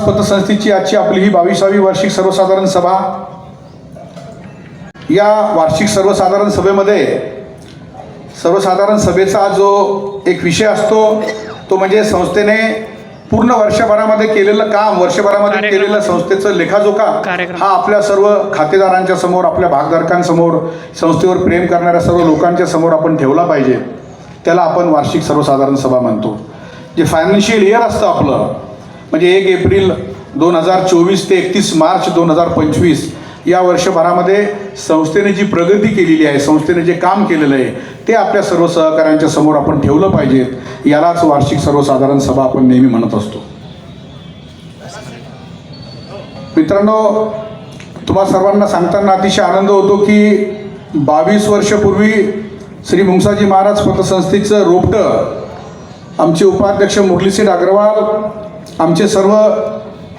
पतसंस्थेची आजची आपली ही बावीसावी वार्षिक सर्वसाधारण सभा या वार्षिक सर्वसाधारण सभेमध्ये सर्वसाधारण सभेचा जो एक विषय असतो तो म्हणजे संस्थेने पूर्ण वर्षभरामध्ये केलेलं काम वर्षभरामध्ये. केलेलं संस्थेचं लेखाजोखा. हा आपल्या सर्व खातेदारांच्या समोर आपल्या भागधारकांसमोर संस्थेवर प्रेम करणाऱ्या सर्व लोकांच्या समोर आपण ठेवला पाहिजे त्याला आपण वार्षिक सर्वसाधारण सभा म्हणतो जे फायनान्शियल इयर असतं आपलं म्हणजे एक एप्रिल दोन हजार चोवीस ते एकतीस मार्च दोन हजार पंचवीस या वर्षभरामध्ये संस्थेने जी प्रगती केलेली आहे संस्थेने जे काम केलेलं आहे ते आपल्या सर्व सहकाऱ्यांच्या समोर आपण ठेवलं पाहिजेत यालाच वार्षिक सर्वसाधारण सभा आपण नेहमी म्हणत असतो. मित्रांनो तुम्हा सर्वांना सांगताना अतिशय आनंद होतो की बावीस वर्षपूर्वी श्री मुंगसाजी महाराज पतसंस्थेचं रोपटं आमचे उपाध्यक्ष मुरलीसिंग अग्रवाल आमचे सर्व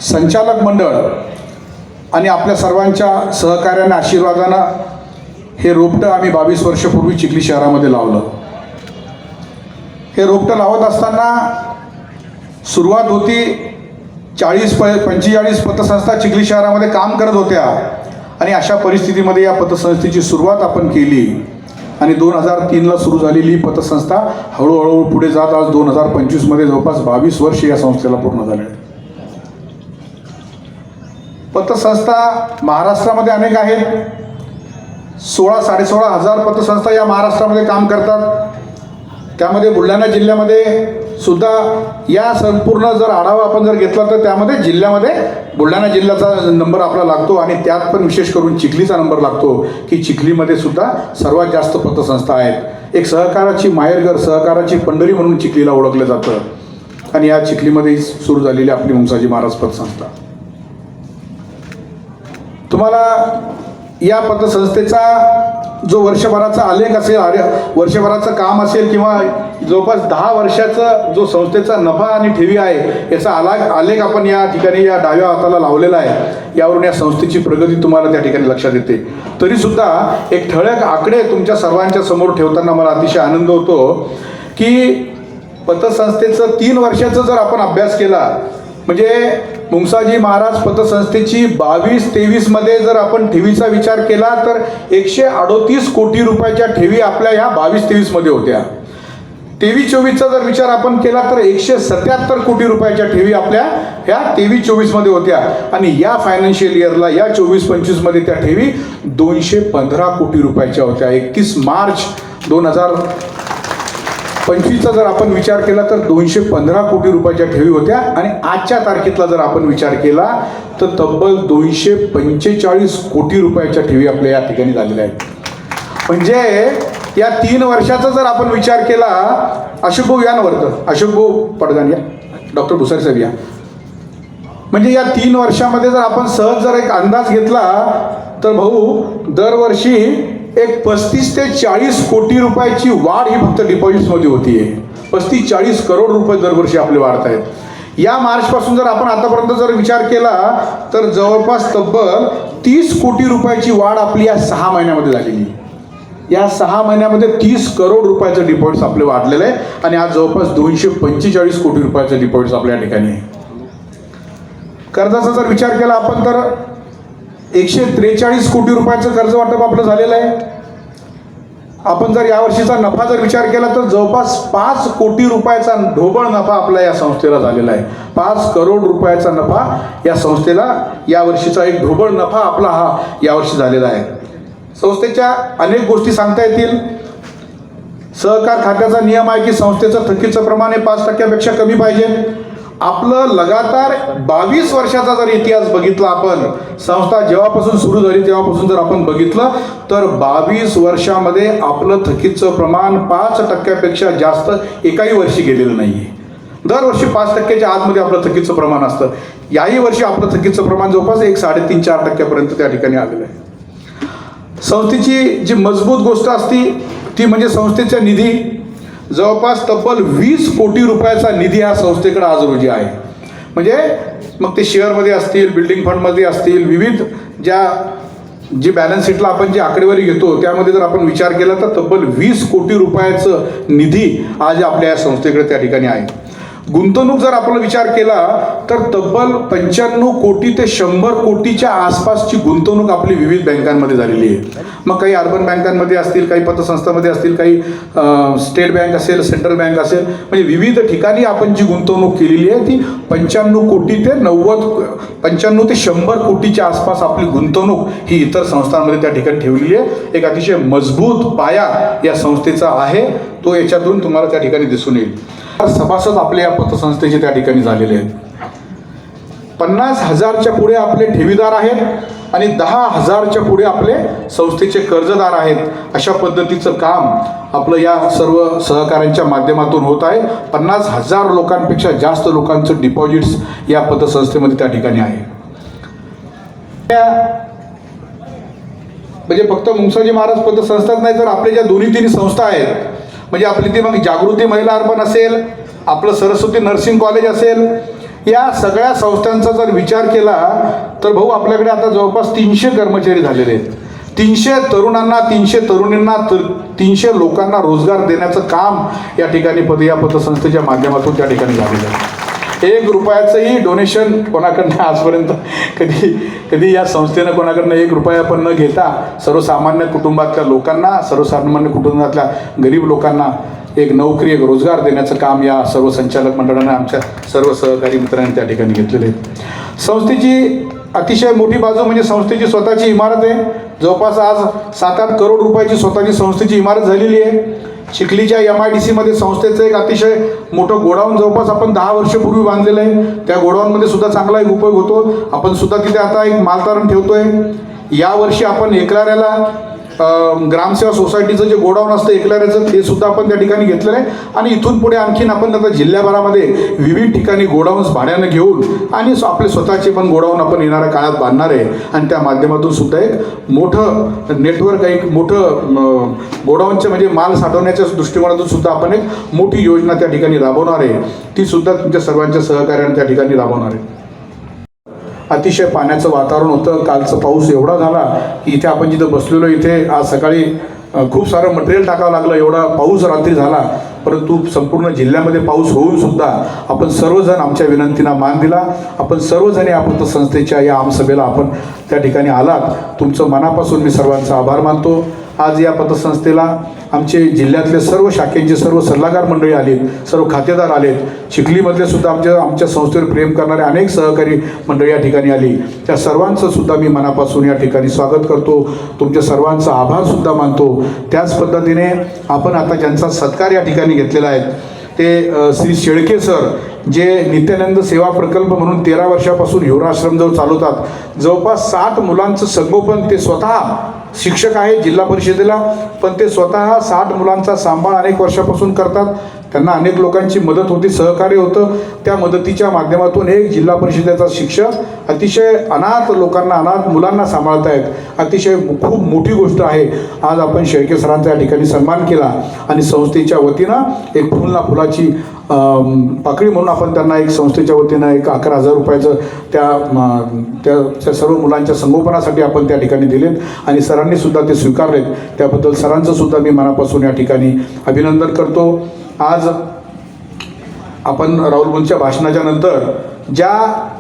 संचालक मंडळ आणि आपल्या सर्वांच्या सहकार्याने आशीर्वादानं हे रोपटं आम्ही बावीस वर्षपूर्वी चिखली शहरामध्ये लावलं. हे रोपटं लावत असताना सुरुवात होती चाळीस प पंचेचाळीस पतसंस्था चिखली शहरामध्ये काम करत होत्या आणि अशा परिस्थितीमध्ये या पतसंस्थेची सुरुवात आपण केली. आणि दोन हजार तीनला सुरू झालेली ही पतसंस्था हळूहळू पुढे जात आज दोन हजार पंचवीसमध्ये जवळपास बावीस वर्ष या संस्थेला पूर्ण झाले आहेत. पतसंस्था महाराष्ट्रामध्ये अनेक आहेत सोळा साडेसोळा हजार पतसंस्था या महाराष्ट्रामध्ये काम करतात त्यामध्ये बुलढाणा जिल्ह्यामध्ये सुद्धा या संपूर्ण जर आढावा आपण जर घेतला तर त्यामध्ये जिल्ह्यामध्ये बुलढाणा जिल्ह्याचा नंबर आपला लागतो आणि त्यात पण विशेष करून चिखलीचा नंबर लागतो की चिखलीमध्ये सुद्धा सर्वात जास्त पतसंस्था आहेत. एक सहकाराची माहेरघर सहकाराची पंढरी म्हणून चिखलीला ओळखलं जातं. आणि या चिखलीमध्ये सुरू झालेली आपली मुंसाजी महाराज पतसंस्था. तुम्हाला या पतसंस्थेचा जो वर्षभराचा आलेख असेल आर्य वर्षभराचं काम असेल किंवा जवळपास दहा वर्षाचं जो संस्थेचा नफा आणि ठेवी आहे याचा आला आलेख आपण या ठिकाणी या डाव्या हाताला लावलेला आहे. यावरून या संस्थेची प्रगती तुम्हाला त्या ठिकाणी लक्षात येते. तरीसुद्धा एक ठळक आकडे तुमच्या सर्वांच्या समोर ठेवताना मला अतिशय आनंद होतो की पतसंस्थेचं तीन वर्षाचा जर आपण अभ्यास केला म्हणजे मुंगसाजी महाराज पतसंस्थेची बावीस तेवीसमध्ये जर आपण ठेवीचा विचार केला तर एकशे अडोतीस कोटी रुपयाच्या ठेवी आपल्या ह्या बावीस तेवीसमध्ये होत्या. तेवीस चोवीसचा जर विचार आपण केला तर एकशे सत्याहत्तर कोटी रुपयाच्या ठेवी आपल्या ह्या तेवीस चोवीसमध्ये होत्या. आणि या फायनान्शियल इयरला या चोवीस पंचवीसमध्ये त्या ठेवी दोनशे पंधरा कोटी रुपयाच्या होत्या. एकतीस मार्च दोन हजार पंचवीसचा जर आपण विचार केला तर दोनशे पंधरा कोटी रुपयाच्या ठेवी होत्या आणि आजच्या तारखेतला जर आपण विचार केला तर तब्बल दोनशे पंचेचाळीस कोटी रुपयाच्या ठेवी आपल्या या ठिकाणी झालेल्या आहेत. म्हणजे या तीन वर्षाचा जर आपण विचार केला अशोक भाऊ या ना अशोक भाऊ पडदान या. डॉक्टर भुसारी साहेब या. म्हणजे या तीन वर्षामध्ये जर आपण सहज जर एक अंदाज घेतला तर भाऊ दरवर्षी एक पस्तीस ते चाळीस कोटी रुपयाची वाढ ही फक्त डिपॉझिट्समध्ये आहे पस्तीस चाळीस करोड रुपये दरवर्षी आपले वाढत आहेत. या मार्चपासून जर आपण आतापर्यंत जर विचार केला तर जवळपास तब्बल तीस कोटी रुपयाची वाढ आपली या सहा महिन्यामध्ये झालेली आहे. या सहा महिन्यामध्ये तीस करोड रुपयाचं डिपॉझिट्स आपले वाढलेलं आहे आणि आज जवळपास दोनशे पंचेचाळीस कोटी रुपयाचं डिपॉझिट्स आपल्या ठिकाणी आहे. कर्जाचा जर विचार केला आपण तर एकशे त्रेचाळीस कोटी रुपयाचं कर्ज वाटप आपलं झालेलं आहे. आपण जर यावर्षीचा नफा जर विचार केला तर जवळपास पाच कोटी रुपयाचा ढोबळ नफा आपला या संस्थेला झालेला आहे. पाच करोड रुपयाचा नफा या संस्थेला यावर्षीचा एक ढोबळ नफा आपला हा यावर्षी झालेला आहे. संस्थेच्या अनेक गोष्टी सांगता येतील. सहकार खात्याचा नियम आहे की संस्थेचं थकीचं प्रमाण हे पाच टक्क्यापेक्षा कमी पाहिजे. आपलं लगातार बावीस वर्षाचा जर इतिहास बघितला आपण संस्था जेव्हापासून सुरू झाली तेव्हापासून जर आपण बघितलं तर बावीस वर्षामध्ये आपलं थकीचं प्रमाण पाच टक्क्यापेक्षा जास्त एकाही वर्षी गेलेलं नाही आहे दरवर्षी पाच टक्क्याच्या आतमध्ये आपलं थकीचं प्रमाण असतं. याही वर्षी आपलं थकीचं प्रमाण जवळपास एक साडेतीन चार टक्क्यापर्यंत त्या ठिकाणी आलेलं आहे. संस्थेची जी मजबूत गोष्ट असती ती म्हणजे संस्थेचा निधी जवळपास तब्बल वीस कोटी रुपयाचा निधी हा संस्थेकडे आज रोजी आहे. म्हणजे मग ते शेअरमध्ये असतील बिल्डिंग फंडमध्ये असतील विविध ज्या जी बॅलन्स शीटला आपण जी आकडेवारी घेतो त्यामध्ये जर आपण विचार केला तर तब्बल वीस कोटी रुपयाचं निधी आज आपल्या या संस्थेकडे त्या ठिकाणी आहे. गुंतवणूक जर आपण विचार केला तर तब्बल पंच्याण्णव कोटी ते शंभर कोटीच्या आसपासची गुंतवणूक आपली विविध बँकांमध्ये झालेली आहे. मग काही अर्बन बँकांमध्ये असतील काही पतसंस्थांमध्ये असतील काही स्टेट बँक असेल सेंट्रल बँक असेल म्हणजे विविध ठिकाणी आपण जी गुंतवणूक केलेली आहे ती पंच्याण्णव कोटी ते नव्वद पंच्याण्णव ते शंभर कोटीच्या आसपास आपली गुंतवणूक ही इतर संस्थांमध्ये त्या ठिकाणी ठेवलेली आहे. एक अतिशय मजबूत पाया या संस्थेचा आहे. तो याच्यातून तुम्हाला त्या ठिकाणी दिसून येईल. सभासद आपले या पतसंस्थेचे त्या ठिकाणी झालेले आहेत. पन्नास हजारच्या पुढे आपले ठेवीदार आहेत आणि दहा हजारच्या पुढे आपले संस्थेचे कर्जदार आहेत. अशा पद्धतीचं काम आपलं या सर्व सहकाऱ्यांच्या माध्यमातून होत आहे. पन्नास हजार लोकांपेक्षा जास्त लोकांचं डिपॉझिट्स या पतसंस्थेमध्ये त्या ठिकाणी आहे. त्या म्हणजे फक्त मुंगसाजी महाराज पतसंस्थाच नाही तर आपल्या ज्या दोन्ही तिन्ही संस्था आहेत म्हणजे आपली ती मग जागृती महिला अर्पण असेल आपलं सरस्वती नर्सिंग कॉलेज असेल या सगळ्या संस्थांचा जर विचार केला तर भाऊ आपल्याकडे आता जवळपास तीनशे कर्मचारी झालेले आहेत. तीनशे तरुणांना तीनशे तरुणींना तर तीनशे लोकांना रोजगार देण्याचं काम या ठिकाणी पद या पतसंस्थेच्या माध्यमातून त्या ठिकाणी झालेलं आहे. एक रुपयाचंही डोनेशन कोणाकडनं आजपर्यंत कधी कधी या संस्थेनं कोणाकडनं एक रुपया पण न घेता सर्वसामान्य कुटुंबातल्या लोकांना सर्वसामान्य कुटुंबातल्या गरीब लोकांना एक नोकरी एक रोजगार देण्याचं काम या सर्व संचालक मंडळाने आमच्या सर्व सहकारी मित्रांनी त्या ठिकाणी घेतलेले संस्थेची अतिशय मोठी बाजू म्हणजे संस्थेची स्वतःची इमारत आहे. जवळपास आज सात आठ करोड रुपयाची स्वतःची संस्थेची इमारत झालेली आहे. चिखलीच्या एम आय डी सीमध्ये संस्थेचं एक अतिशय मोठं गोडाऊन जवळपास आपण दहा वर्षपूर्वी बांधलेलं आहे. त्या गोडाऊनमध्ये सुद्धा चांगला एक उपयोग होतो. आपण सुद्धा तिथे आता एक मालतारण ठेवतोय. यावर्षी आपण एकराऱ्याला ग्रामसेवा सोसायटीचं जे गोडाऊन असतं एकल्याचं ते सुद्धा आपण त्या ठिकाणी घेतलेलं आहे. आणि इथून पुढे आणखीन आपण आता जिल्ह्याभरामध्ये विविध ठिकाणी गोडाऊन्स भाड्यानं घेऊन आणि आपले स्वतःचे पण गोडाऊन आपण येणाऱ्या काळात बांधणार आहे. आणि त्या माध्यमातून सुद्धा एक मोठं नेटवर्क एक मोठं गोडाऊनचे गोडाऊनचं म्हणजे माल साठवण्याच्या दृष्टिकोनातून सुद्धा आपण एक मोठी योजना त्या ठिकाणी राबवणार आहे. ती सुद्धा तुमच्या सर्वांच्या सहकार्याने त्या ठिकाणी राबवणार आहे. अतिशय पाण्याचं वातावरण होतं. कालचं पाऊस एवढा झाला की इथे आपण जिथं बसलेलो इथे आज सकाळी खूप सारं मटेरियल टाकावं लागलं. एवढा पाऊस रात्री झाला. परंतु संपूर्ण जिल्ह्यामध्ये पाऊस होऊन सुद्धा आपण सर्वजण आमच्या विनंतीना मान दिला. आपण सर्वजण या आपण संस्थेच्या या आमसभेला आपण त्या ठिकाणी आलात. तुमचं मनापासून मी सर्वांचा आभार मानतो. आज या पतसंस्थेला आमचे जिल्ह्यातले सर्व शाखेंचे सर्व सल्लागार मंडळी आलीत सर्व खातेदार आलेत. चिखलीमधले सुद्धा आमच्या आमच्या संस्थेवर प्रेम करणारे अनेक सहकारी मंडळी या ठिकाणी आली. त्या सर्वांचं सुद्धा मी मनापासून या ठिकाणी स्वागत करतो. तुमच्या सर्वांचा आभारसुद्धा मानतो. त्याच पद्धतीने आपण आता ज्यांचा सत्कार या ठिकाणी घेतलेला आहे ते श्री शेळके सर जे नित्यानंद सेवा प्रकल्प म्हणून तेरा वर्षापासून युवराश्रमजवळ चालवतात जवळपास साठ मुलांचं संगोपन ते स्वतः शिक्षक आहे जिल्हा परिषदेला पण ते स्वतः साठ मुलांचा सांभाळ अनेक वर्षापासून करतात. त्यांना अनेक लोकांची मदत होती सहकार्य होतं. त्या मदतीच्या माध्यमातून एक जिल्हा परिषदेचा शिक्षक अतिशय अनाथ लोकांना अनाथ मुलांना सांभाळत आहेत अतिशय खूप मोठी गोष्ट आहे. आज आपण शेळके सरांचा या ठिकाणी सन्मान केला आणि संस्थेच्या वतीनं एक फुलना फुलाची पाकळी म्हणून आपण त्यांना एक संस्थेच्या वतीनं एक अकरा हजार रुपयाचं त्या त्या त्या सर्व मुलांच्या संगोपनासाठी आपण त्या ठिकाणी दिलेत आणि सरांनी सुद्धा ते स्वीकारलेत. त्याबद्दल सरांचं सुद्धा मी मनापासून या ठिकाणी अभिनंदन करतो. आज आपण राहुल मुंच्या भाषणाच्या नंतर ज्या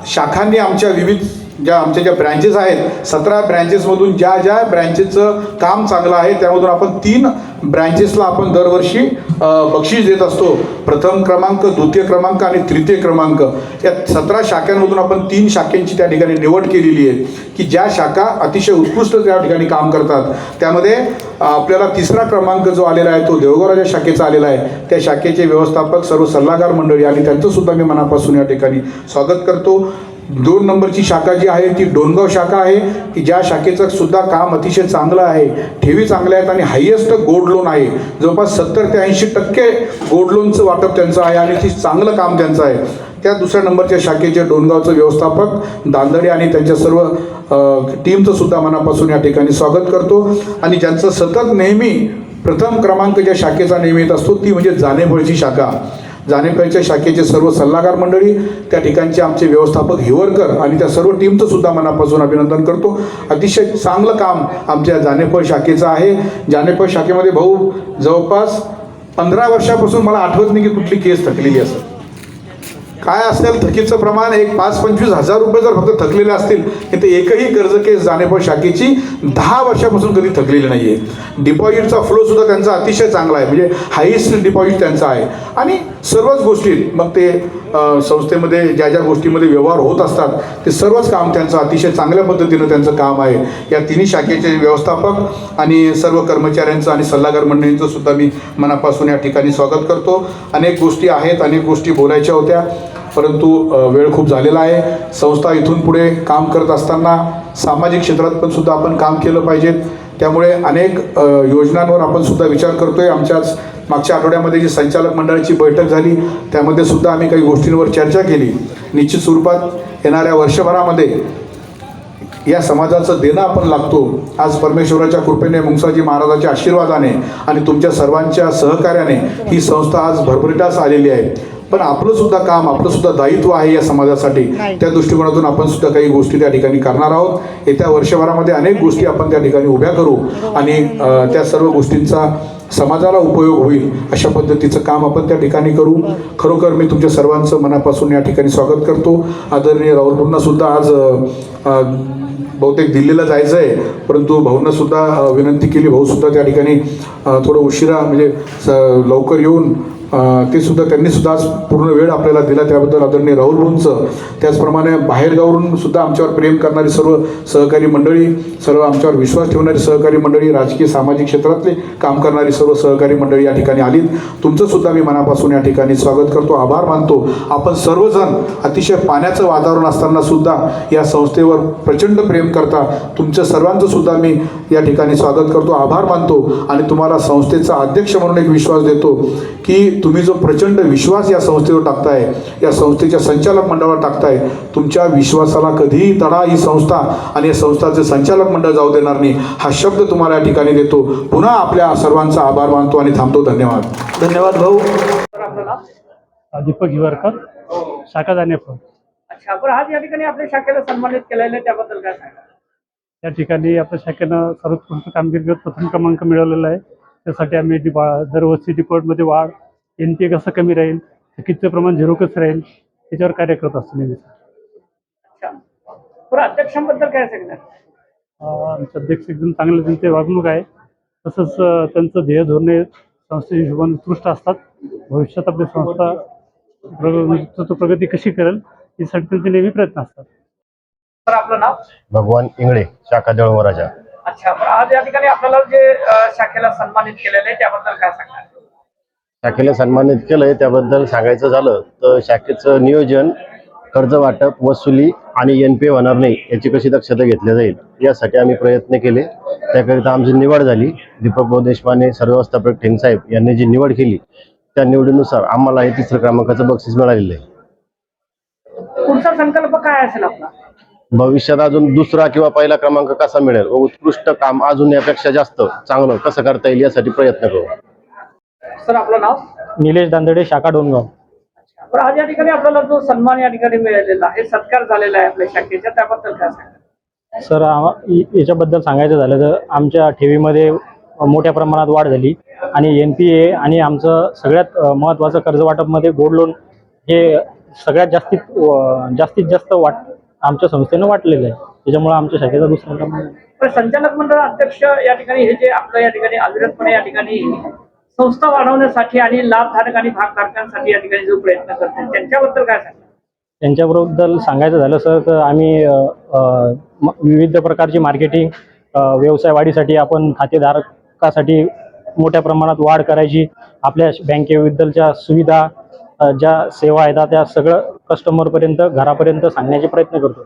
शाखांनी आमच्या विविध ज्या आमच्या ज्या ब्रँचेस आहेत सतरा ब्रँचेसमधून ज्या ज्या ब्रँचेसचं काम चांगलं आहे त्यामधून आपण तीन ब्रँचेसला आपण दरवर्षी बक्षीस देत असतो. प्रथम क्रमांक द्वितीय क्रमांक आणि तृतीय क्रमांक. या सतरा शाखांमधून आपण तीन शाखेंची त्या ठिकाणी निवड केलेली आहे की ज्या शाखा अतिशय उत्कृष्ट त्या ठिकाणी काम करतात. त्यामध्ये आपल्याला तिसरा क्रमांक जो आलेला आहे तो देवगोराच्या शाखेचा आलेला आहे. त्या शाखेचे व्यवस्थापक सर्व सल्लागार मंडळी आणि त्यांचंसुद्धा मी मनापासून या ठिकाणी स्वागत करतो. दोन नंबरची शाखा जी आहे ती डोनगाव शाखा आहे की ज्या शाखेचं सुद्धा काम अतिशय चांगलं आहे. ठेवी चांगल्या आहेत आणि हायेस्ट गोल्ड लोन आहे. जवळपास सत्तर ते ऐंशी टक्के गोल्ड लोनचं वाटप त्यांचं आहे आणि ती चांगलं काम त्यांचं आहे. त्या दुसऱ्या नंबरच्या शाखेचे डोनगावचं व्यवस्थापक दांदडे आणि त्यांच्या सर्व टीमचं सुद्धा मनापासून या ठिकाणी स्वागत करतो. आणि ज्यांचं सतत नेहमी प्रथम क्रमांक ज्या शाखेचा नेहमी येत असतो ती म्हणजे जानेभळची शाखा. जानेफळच्या शाखेचे सर्व सल्लागार मंडळी त्या ठिकाणचे आमचे व्यवस्थापक हिवरकर आणि त्या सर्व टीमचं सुद्धा मनापासून अभिनंदन करतो. अतिशय चांगलं काम आमच्या जानेफळ शाखेचं आहे. जानेफळ शाखेमध्ये भाऊ जवळपास पंधरा वर्षापासून मला आठवत नाही की कुठली केस थकलेली असेल. काय असेल थकीचं प्रमाण? एक पाच पंचवीस हजार रुपये जर फक्त थकलेले असतील की ते एकही कर्ज केस जाणेपळ शाखेची दहा वर्षापासून कधी थकलेली नाही आहे डिपॉझिटचा फ्लो सुद्धा त्यांचा अतिशय चांगला आहे. म्हणजे हायेस्ट डिपॉझिट त्यांचा आहे. आणि सर्वच गोष्टी मग ते संस्थेमध्ये ज्या ज्या गोष्टीमध्ये व्यवहार होत असतात ते सर्वच काम त्यांचं अतिशय चांगल्या पद्धतीनं त्यांचं काम आहे. या तिन्ही शाखेचे व्यवस्थापक आणि सर्व कर्मचाऱ्यांचं आणि सल्लागार मंडळींचं सुद्धा मी मनापासून या ठिकाणी स्वागत करतो. अनेक गोष्टी आहेत अनेक गोष्टी बोलायच्या होत्या परंतु वेळ खूप झालेला आहे. संस्था इथून पुढे काम करत असताना सामाजिक क्षेत्रात पण सुद्धा आपण काम केलं पाहिजेत त्यामुळे अनेक योजनांवर आपण सुद्धा विचार करतोय. आमच्याच मागच्या आठवड्यामध्ये जी संचालक मंडळाची बैठक झाली त्यामध्ये सुद्धा आम्ही काही गोष्टींवर चर्चा केली. निश्चित स्वरूपात येणाऱ्या वर्षभरामध्ये या समाजाचं देणं आपण लागतो. आज परमेश्वराच्या कृपेने मुंगसाजी महाराजाच्या आशीर्वादाने आणि तुमच्या सर्वांच्या सहकार्याने ही संस्था आज भरभरीटास आलेली आहे. पण आपलं सुद्धा काम आपलं सुद्धा दायित्व आहे या समाजासाठी. त्या दृष्टिकोनातून आपण सुद्धा काही गोष्टी त्या ठिकाणी करणार आहोत. येत्या वर्षभरामध्ये अनेक गोष्टी आपण त्या ठिकाणी उभ्या करू आणि त्या सर्व गोष्टींचा समाजाला उपयोग होईल अशा पद्धतीचं काम आपण त्या ठिकाणी करू. खरोखर मी तुमच्या सर्वांचं मनापासून या ठिकाणी स्वागत करतो. आदरणीय राहुल सुद्धा आज बहुतेक दिल्लीला जायचं आहे परंतु भाऊंना सुद्धा अ, विनंती केली. भाऊ सुद्धा त्या ठिकाणी थोडं उशिरा म्हणजे लवकर येऊन ते सुद्धा त्यांनी सुद्धा आज पूर्ण वेळ आपल्याला दिला. त्याबद्दल आदरणीय राहुल भाऊंचं त्याचप्रमाणे बाहेरगावरून सुद्धा आमच्यावर प्रेम करणारी सर्व सहकारी मंडळी सर्व आमच्यावर विश्वास ठेवणारी सहकारी मंडळी राजकीय सामाजिक क्षेत्रातले काम करणारी सर्व सहकारी मंडळी या ठिकाणी आलीत. तुमचं सुद्धा मी मनापासून या ठिकाणी स्वागत करतो आभार मानतो. आपण सर्वजण अतिशय पाण्याचं वातावरण असताना सुद्धा या संस्थेवर प्रचंड प्रेम करता तुमच्या सर्वांचं सुद्धा मी या ठिकाणी स्वागत करतो आभार मानतो. आणि तुम्हाला संस्थेचा अध्यक्ष म्हणून एक विश्वास देतो की तुम्ही जो प्रचंड विश्वास या संस्थेवर टाकताय या संस्थेच्या संचालक मंडळावर टाकताय तुमच्या विश्वासाला कधीही तडा ही संस्था आणि या संस्थाचे संचालक मंडळ जाऊ देणार नाही. हा शब्द तुम्हाला या ठिकाणी देतो. पुन्हा आपल्या सर्वांचा आभार मानतो आणि थांबतो. धन्यवाद. धन्यवाद भाऊ. दीपक हिवरकर शाखा जाणेफळ अच्छा बरं आज या ठिकाणी आपल्या शाखेला सन्मानित केलेलं त्याबद्दल काय सांगा या ठिकाणी आपल्या शाखेनं सर्वोत्कृष्ट कामगिरी प्रथम क्रमांक मिळवलेला आहे. त्यासाठी आम्ही डिपा दरवर्षी डिपॉटमध्ये वाढ एन पी कसं कमी राहील? थकीतचं प्रमाण झिरो कसं राहील? त्याच्यावर कार्य करत असतो नेहमी अच्छा. बरं अध्यक्षांबद्दल काय सांगणार? आमचे अध्यक्ष एकदम चांगले त्यांचे वागणूक आहे. तसंच त्यांचं ध्येय धोरणे संस्थेच्या हिशोबाने उत्कृष्ट असतात. भविष्यात आपली संस्था प्रग प्रगती कशी करेल यासाठी त्यांचे नेहमी प्रयत्न असतात. तर आपलं नाव? भगवान इंगळे शाखा जळवराजा अच्छा बरं आज या ठिकाणी आपल्याला जे अं, शाखेला सन्मानित केलेलं आहे त्याबद्दल काय सांगणार? शाखेला सन्मानित केलंय. त्याबद्दल सांगायचं झालं तर शाखेचं नियोजन कर्ज वाटप वसुली आणि एन पी होणार नाही याची कशी दक्षता घेतली जाईल यासाठी आम्ही प्रयत्न केले. त्याकरिता आमची निवड झाली. दीपक देशपांडे सर्वव्यवस्थापक ठेंग साहेब यांनी जी निवड केली त्या निवडीनुसार आम्हाला हे तिसरं क्रमांकाचं बक्षीस मिळालेलं आहे. पुढचा संकल्प काय असेल आपला? भविष्यात अजून दुसरा किंवा पहिला क्रमांक कसा मिळेल व उत्कृष्ट काम अजून यापेक्षा जास्त चांगलं कसं करता येईल यासाठी प्रयत्न करू. सर आपलं नाव? निलेश दांदडे शाखा डोनगाव आज या ठिकाणी आपल्याला जो सन्मान या ठिकाणी मिळालेला आहे सत्कार झालेला आहे आपल्या शाखेचा त्याबद्दल काय सांगणार सर याच्याबद्दल सांगायचं झालं तर आमच्या ठेवीमध्ये मोठ्या प्रमाणात वाढ झाली आणि एन पी ए आणि आमचं सगळ्यात महत्त्वाचं कर्ज वाटपमध्ये गोल्ड लोन हे सगळ्यात जास्तीत जास्तीत जास्त वाट आमच्या संस्थेनं वाटलेलं आहे. त्याच्यामुळे आमच्या शाखेचा दुसरा संचालक मंडळ अध्यक्ष या ठिकाणी हे जे आपलं या ठिकाणी अविरतपणे या ठिकाणी संस्था वाढवण्यासाठी आणि लाभधारक आणि भागधारकांसाठी या ठिकाणी जो प्रयत्न करतात त्यांच्याबद्दल काय सांगा त्यांच्याबद्दल सांगायचं झालं सर तर आम्ही विविध प्रकारची मार्केटिंग व्यवसाय वाढीसाठी आपण खातेधारकासाठी मोठ्या प्रमाणात वाढ करायची. आपल्या बँकेबद्दलच्या सुविधा ज्या सेवा आहेत त्या सगळं कस्टमरपर्यंत घरापर्यंत सांगण्याचे प्रयत्न करतो.